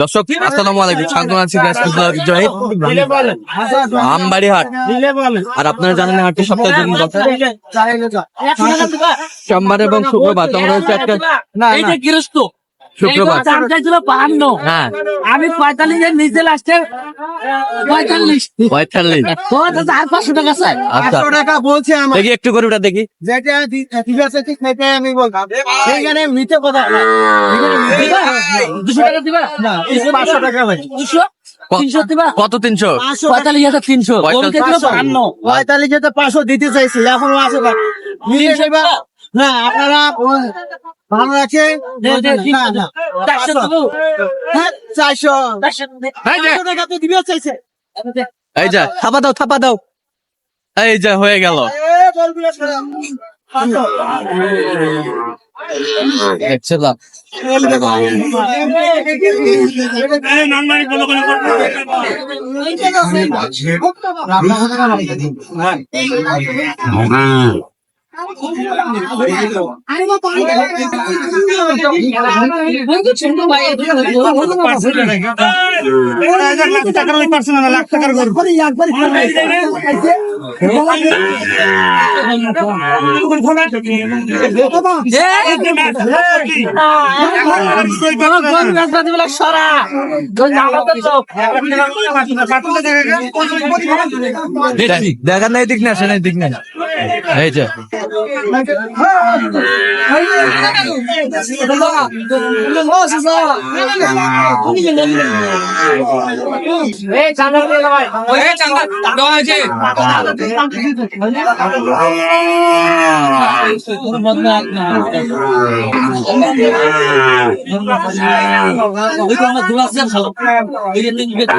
দর্শক আসসালামু আলাইকুম। স্বাগত আছি জয় আমবাড়ি হাট আর আপনারা জানেন হাটটি সপ্তাহে দিন সোমবার এবং শুক্রবার তোমরা হচ্ছে একটা না শুক্রবার দাম চাইছিল বাহান্ন। হ্যাঁ। আমি পঁয়তাল্লিশের নিচে লাস্টে পঁয়তাল্লিশ। পঁয়তাল্লিশ। ও দাদা আর পাঁচশো টাকা চাই আচ্ছা। টাকা বলছে আমার। দেখি একটু করে ওটা দেখি। যেটা ঠিক আছে ঠিক সেটাই আমি বললাম। এইখানে মিথ্যে কথা দিবা? দুশো টাকা দিবা? না, পাঁচশো টাকা ভাই দুশো? তিনশো দিবা? কত তিনশো? পাঁচশো পঁয়তাল্লিশ হাজার তিনশো। পঁয়তাল্লিশ। পঁয়তাল্লিশে তো পাঁচশো দিতে চাইছি এখনও আছে না আপনারা ভালো চারশো হ্যাঁ। এই যে, চারশো টাকা তো দিবে চাইছে এই যা থাপা দাও থাপা দাও এই যা হয়ে গেল। দেখছিলাম গরু বেচবা দিবে সরা গরু আমাদের তো দিক না সে নাই দিক না এই যে এই চাঁদা দিয়ে ভাই এই চাঁদা দেওয়া হয়েছে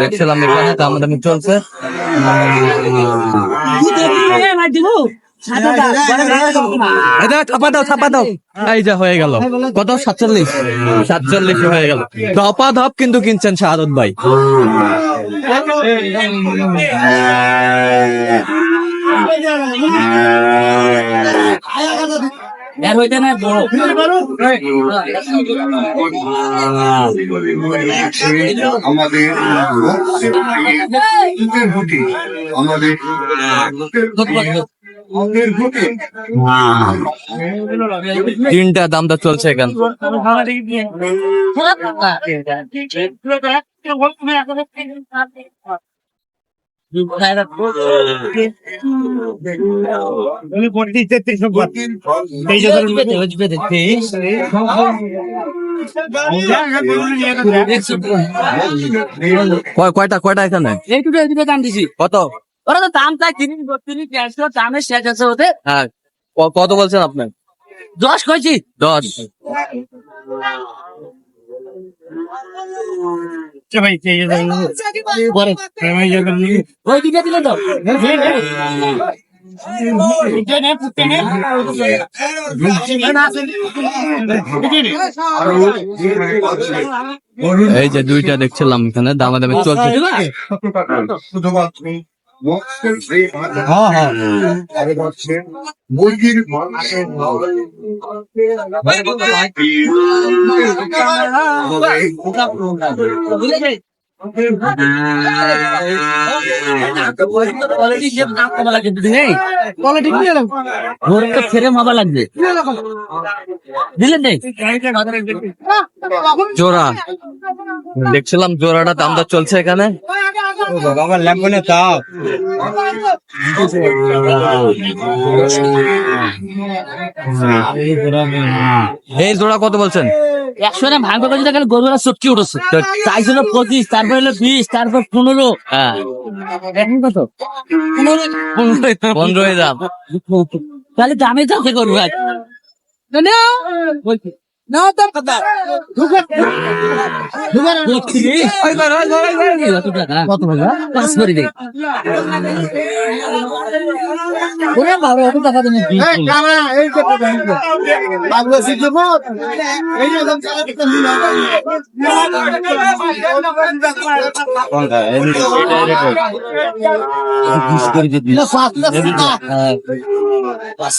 দেখছিলাম এখানে দাম দামি চলছে এই দাও, থাপা দাও এই যা হয়ে গেল কত সাতচল্লিশ সাতচল্লিশ হয়ে গেল ধপা ধপ কিন্তু কিনছেন শাহাদত ভাই এর হইতে না বড় আমাদের আমাদের তিনটা দামটা চলছে এখানে। কয়- কয়টা কয়টা এখানে? দাম কত? ওরা তো দাম চাই তিনি তিনি ক্যাশো দামে শেষ আছে ওতে হ্যাঁ কত বলছেন আপনার? দশ কইছি। দশ। পরে দিলে তো। এই যে দুইটা দেখছিলাম এখানে দামাদামি চলছে। মক্সের সেই আরে হচ্ছে মুরগির মাংসের কোয়ালিটি যে দাম কমা লাগবে দিদি। নেই কোয়ালিটি কি এলো ঘরে তো ছেড়ে মাবা লাগবে। দিলেন জোড়া। দেখছিলাম জোড়াটা দামটা চলছে এখানে। বাবা এই জোড়া কত বলছেন? একশো না ভাঙবে করে দেখেন গরুরা চটকি উঠেছে। চাইছিল পঁচিশ তারপর হলো বিশ তারপর পনেরো। হ্যাঁ। এখন কত? পনেরোই দাম তাহলে দামে যাতে করব? আজ নাও দাম কত কত টাকা? পাঁচ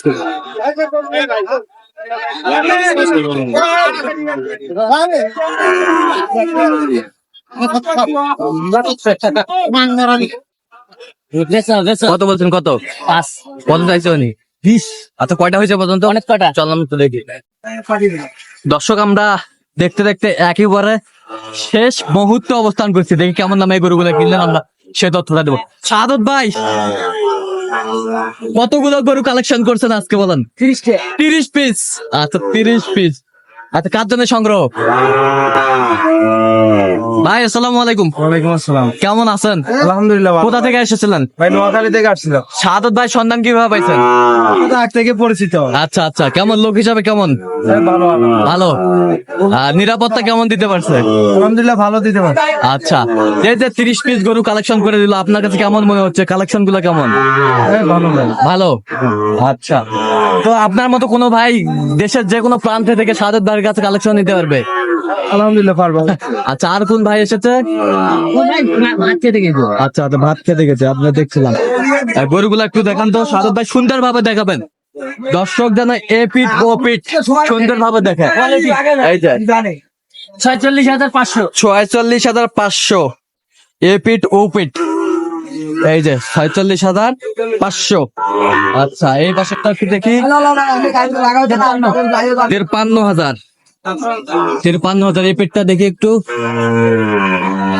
কত বলছেন কত? পাঁচ। কত চাইছে উনি? বিশ। আচ্ছা কয়টা হয়েছে পর্যন্ত অনেক কয়টা? চল আমি তো দেখি দর্শক আমরা দেখতে দেখতে একেবারে শেষ মুহূর্তে অবস্থান করছি। দেখি কেমন নামে গরুগুলো কিনলেন আমরা সে তথ্যটা দেবো। সাদত ভাই! কতগুলো গরু কালেকশন করছেন আজকে বলেন? তিরিশ পিস আচ্ছা তিরিশ পিস আচ্ছা কার জন্য সংগ্রহ? ভাই আসসালামু আলাইকুম। ওয়ালাইকুম আসসালাম। কেমন আছেন? আলহামদুলিল্লাহ কোথা থেকে এসেছিলেন? ভাই নোয়াখালী থেকে আসছিল সাদত ভাই সন্ধান কীভাবে পাইছেন? আগ থেকে পরিচিত। আচ্ছা আচ্ছা কেমন? লোক হিসাবে কেমন? এই ভালো ভালো। আর নিরাপত্তা কেমন দিতে পারছে? আলহামদুলিল্লাহ ভালো দিতে পারে আচ্ছা এই যে তিরিশ পিস গরু কালেকশন করে দিল আপনার কাছে কেমন মনে হচ্ছে? কালেকশনগুলো কেমন? ভালো ভালো। আচ্ছা। তো আপনার মতো কোনো ভাই দেশের যে কোনো প্রান্তে থেকে সাদের ভাইয়ের কাছে কালেকশন নিতে পারবে? আলহামদুলিল্লাহ পারব। আচ্ছা আর কোন ভাই এসেছে? ভাত খেতে গেছো আচ্ছা আচ্ছা ভাত খেতে গেছে আপনার দেখছিলাম। গরুগুলো একটু দেখান তো সাদত ভাই সুন্দর ভাবে দেখাবেন। দর্শক যেন এ পিঠ ও পিঠ সুন্দর ভাবে দেখে। এই যে। ছয়চল্লিশ হাজার পাঁচশো। ছয়চল্লিশ হাজার পাঁচশো। এ পিঠ ও পিঠ। এই যে ছয়চল্লিশ হাজার পাঁচশো। আচ্ছা এই পাশেরটা একটু দেখি। তিরপান্ন হাজার। তিরপান্ন হাজার এই পেটটা দেখি একটু।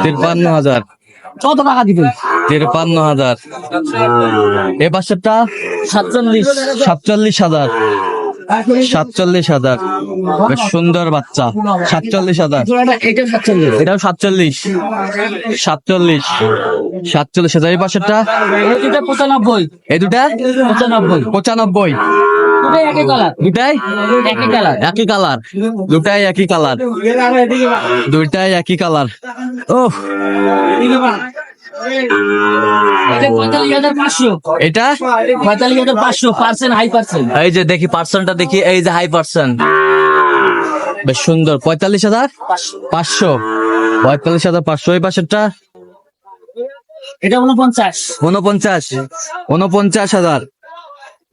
তিরপান্ন হাজার। কত টাকা দিবেন? তিরপান্ন হাজার। এ পাশেরটা? সাতচল্লিশ। সাতচল্লিশ হাজার। সাতচল্লিশ হাজার। বেশ সুন্দর বাচ্চা। সাতচল্লিশ হাজার। এটাও সাতচল্লিশ। সাতচল্লিশ। সাতচল্লিশ হাজার। এই পাশেরটা? পঁচানব্বই এই দুটা? পঁচানব্বই। পঁচানব্বই একই কালার। দুটাই একই কালার। দুটাই একই কালার। ও এটা পঁয়তাল্লিশ হাজার পাঁচশো। এটা? পঁয়তাল্লিশ হাজার পাঁচশো পার্সেন্ট হাই পার্সেন্ট এই যে দেখি পার্সেন্টটা দেখি এই যে হাই পার্সেন্ট বেশ সুন্দর। পঁয়তাল্লিশ হাজার? পাঁচশো। পঁয়তাল্লিশ হাজার পাঁচশো। এই পাশেরটা এটা উনপঞ্চাশ। উনপঞ্চাশ। উনপঞ্চাশ হাজার।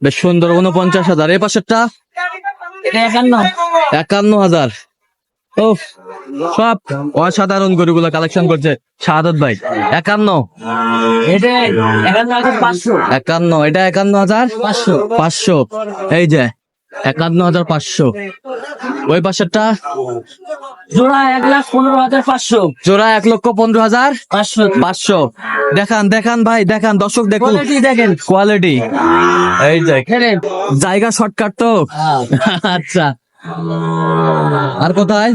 বেশ সুন্দর উনপঞ্চাশ হাজার। এই পাশেরটা একান্ন। একান্ন হাজার। ও সব অসাধারণ গরুগুলো কালেকশন করছে শাহাদত ভাই। একান্ন। একান্ন এটা একান্ন হাজার পাঁচশো। এই যে একান্ন হাজার পাঁচশো। ওই পাশেরটা? জোড়া এক লাখ পনেরো হাজার পাঁচশো। জোড়া এক লক্ষ পনেরো হাজার পাঁচশো। পাঁচশো। দেখান দেখান ভাই দেখান দর্শক দেখুন। দেখেন। কোয়ালিটি এই যে জায়গা শর্টকাট তো। আচ্ছা। আর কোথায়?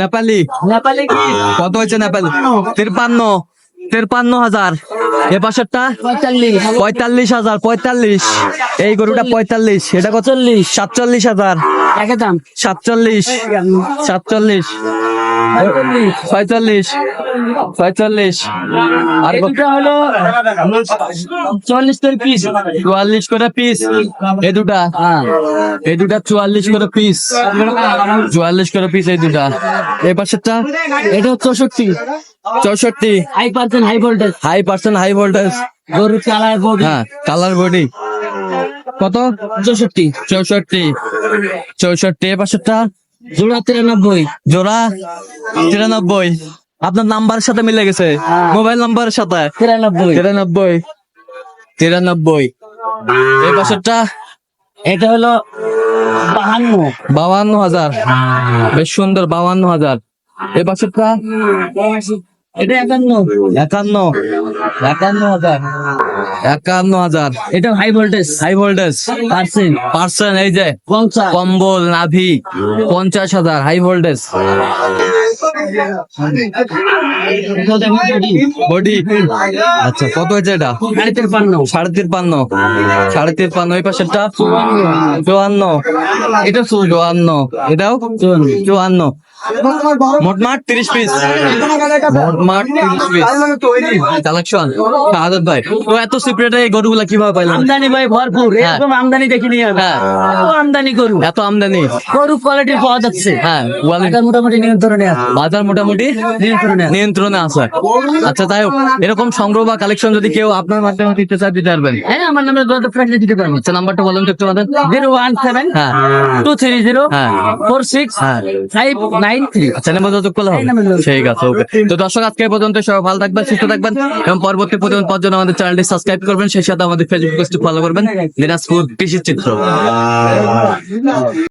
নেপালি? নেপালি কি? কত হয়েছে নেপালি? তিরপান্ন। তিরপান্ন হাজার। এ পাশেরটা? পঁয়তাল্লিশ। পঁয়তাল্লিশ হাজার পঁয়তাল্লিশ। এই গরুটা পঁয়তাল্লিশ। এটা কত? চল্লিশ সাতচল্লিশ হাজার। সাতচল্লিশ। সাতচল্লিশ। ছয়চল্লিশ ছয়চল্লিশ আর হলো চল্লিশ করে পিস চুয়াল্লিশ করে পিস এই দুটা? হ্যাঁ। এই দুটা চুয়াল্লিশ করে পিস চুয়াল্লিশ করে পিস এই দুটা। এই পাশেরটা? এটা চৌষট্টি। চৌষট্টি। High percent high voltage high percent high voltage গরু কালার বডি। হ্যাঁ কালার বডি। কত? চৌষট্টি। চৌষট্টি। চৌষট্টি এ পাশেরটা? জোড়া তিরানব্বই। জোড়া? তিরানব্বই। আপনার নাম্বারের সাথে মিলে গেছে। মোবাইল নাম্বারের সাথে? তিরানব্বই। তিরানব্বই। তিরানব্বই। এই পাশেরটা? এটা হলো বাহান্ন। বাউান্ন হাজার। বেশ সুন্দর বাউান্ন হাজার। এই পাশেরটা? এটা একান্ন। একান্ন। একান্ন হাজার। একান্ন হাজার। এটা high voltage high voltage percent. Percent এই যে কম্বল নাভি পঞ্চাশ হাজার হাই ভোল্টেজ বডি আচ্ছা কত হয়েছে এটা? সাড়ে তিরপান্ন সাড়ে তিরপান্ন সাড়ে তিরপান্ন ওই পাশেরটা? চুয়ান্ন। এটা চুয়ান্ন। এটাও? চুয়ান্ন। মোটমাট তিরিশ পিস মোটমাট তিরিশ পিস কালেকশন ভাই তো এত এই গরুগুলা কীভাবে পাইলেন আমদানি ভাই ভরপুর এরকম আমদানি দেখিনি আমি। হ্যাঁ। আমদানি গরু। এত আমদানি। গরু কোয়ালিটি পাওয়া যাচ্ছে। হ্যাঁ বাজার মোটামুটি নিয়ন্ত্রণে আছে। বাজার মোটামুটি নিয়ন্ত্রণে নিয়ন্ত্রণে আছে। আচ্ছা তাই এরকম সংগ্রহ বা কালেকশন যদি কেউ আপনার মাধ্যমে দিতে চায় দিতে পারবেন। হ্যাঁ আমার নামে দিতে পারব আচ্ছা নাম্বারটা বলুন তো একটু আমাদের। জিরো ওয়ান সেভেন হ্যাঁ। টু থ্রি জিরো হ্যাঁ। ফোর সিক্স হ্যাঁ। Five nine three. আচ্ছা নেমে যোগাযোগ করলে হবে। নাম্বারে। ঠিক আছে ওকে। তো দর্শক আজকে পর্যন্ত সবাই ভালো থাকবেন সুস্থ থাকবেন। এবং পরবর্তী পর্যন্ত আমাদের চ্যানেলটি সাবস্ক্রাইব করবেন সেই সাথে আমাদের ফেসবুক পেজটি ফলো করবেন। দিনাজপুর কৃষি চিত্র